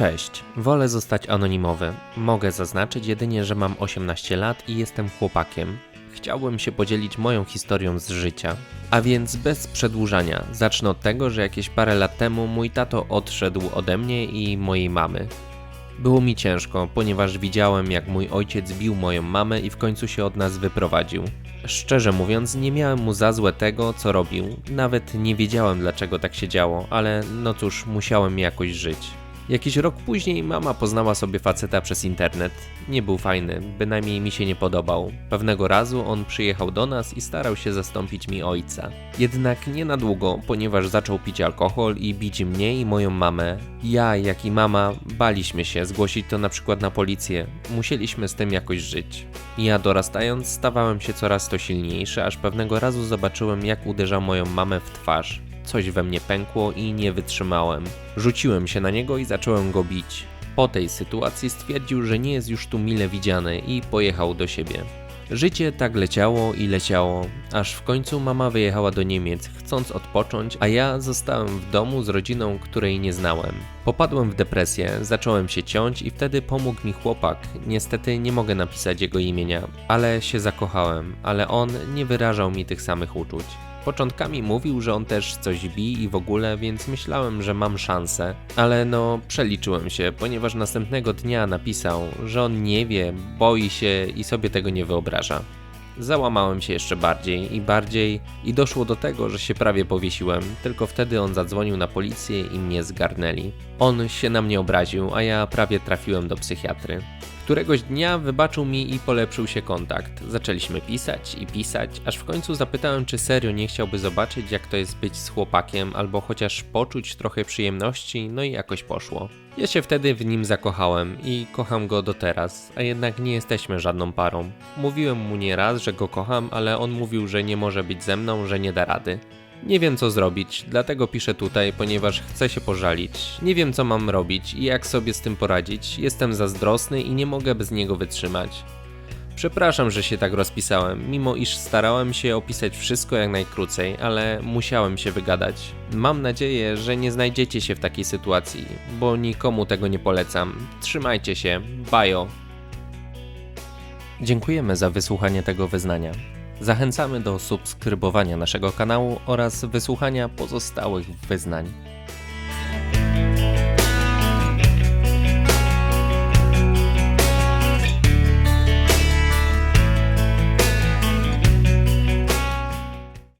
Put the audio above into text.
Cześć, wolę zostać anonimowy. Mogę zaznaczyć jedynie, że mam 18 lat i jestem chłopakiem. Chciałbym się podzielić moją historią z życia. A więc bez przedłużania, zacznę od tego, że jakieś parę lat temu mój tato odszedł ode mnie i mojej mamy. Było mi ciężko, ponieważ widziałem, jak mój ojciec bił moją mamę i w końcu się od nas wyprowadził. Szczerze mówiąc, nie miałem mu za złe tego, co robił. Nawet nie wiedziałem, dlaczego tak się działo, ale no cóż, musiałem jakoś żyć. Jakiś rok później mama poznała sobie faceta przez internet. Nie był fajny, bynajmniej mi się nie podobał. Pewnego razu on przyjechał do nas i starał się zastąpić mi ojca. Jednak nie na długo, ponieważ zaczął pić alkohol i bić mnie i moją mamę. Ja, jak i mama, baliśmy się zgłosić to na przykład na policję. Musieliśmy z tym jakoś żyć. Ja dorastając stawałem się coraz to silniejszy, aż pewnego razu zobaczyłem jak uderzał moją mamę w twarz. Coś we mnie pękło i nie wytrzymałem. Rzuciłem się na niego i zacząłem go bić. Po tej sytuacji stwierdził, że nie jest już tu mile widziany i pojechał do siebie. Życie tak leciało i leciało, aż w końcu mama wyjechała do Niemiec, chcąc odpocząć, a ja zostałem w domu z rodziną, której nie znałem. Popadłem w depresję, zacząłem się ciąć i wtedy pomógł mi chłopak. Niestety nie mogę napisać jego imienia, ale się zakochałem, ale on nie wyrażał mi tych samych uczuć. Początkami mówił, że on też coś bi i w ogóle, więc myślałem, że mam szansę. Ale no, przeliczyłem się, ponieważ następnego dnia napisał, że on nie wie, boi się i sobie tego nie wyobraża. Załamałem się jeszcze bardziej i bardziej i doszło do tego, że się prawie powiesiłem, tylko wtedy on zadzwonił na policję i mnie zgarnęli. On się na mnie obraził, a ja prawie trafiłem do psychiatry. Któregoś dnia wybaczył mi i polepszył się kontakt. Zaczęliśmy pisać i pisać, aż w końcu zapytałem, czy serio nie chciałby zobaczyć, jak to jest być z chłopakiem, albo chociaż poczuć trochę przyjemności, no i jakoś poszło. Ja się wtedy w nim zakochałem i kocham go do teraz, a jednak nie jesteśmy żadną parą. Mówiłem mu nieraz, że go kocham, ale on mówił, że nie może być ze mną, że nie da rady. Nie wiem co zrobić, dlatego piszę tutaj, ponieważ chcę się pożalić. Nie wiem co mam robić i jak sobie z tym poradzić. Jestem zazdrosny i nie mogę bez niego wytrzymać. Przepraszam, że się tak rozpisałem, mimo iż starałem się opisać wszystko jak najkrócej, ale musiałem się wygadać. Mam nadzieję, że nie znajdziecie się w takiej sytuacji, bo nikomu tego nie polecam. Trzymajcie się, bajo. Dziękujemy za wysłuchanie tego wyznania. Zachęcamy do subskrybowania naszego kanału oraz wysłuchania pozostałych wyznań.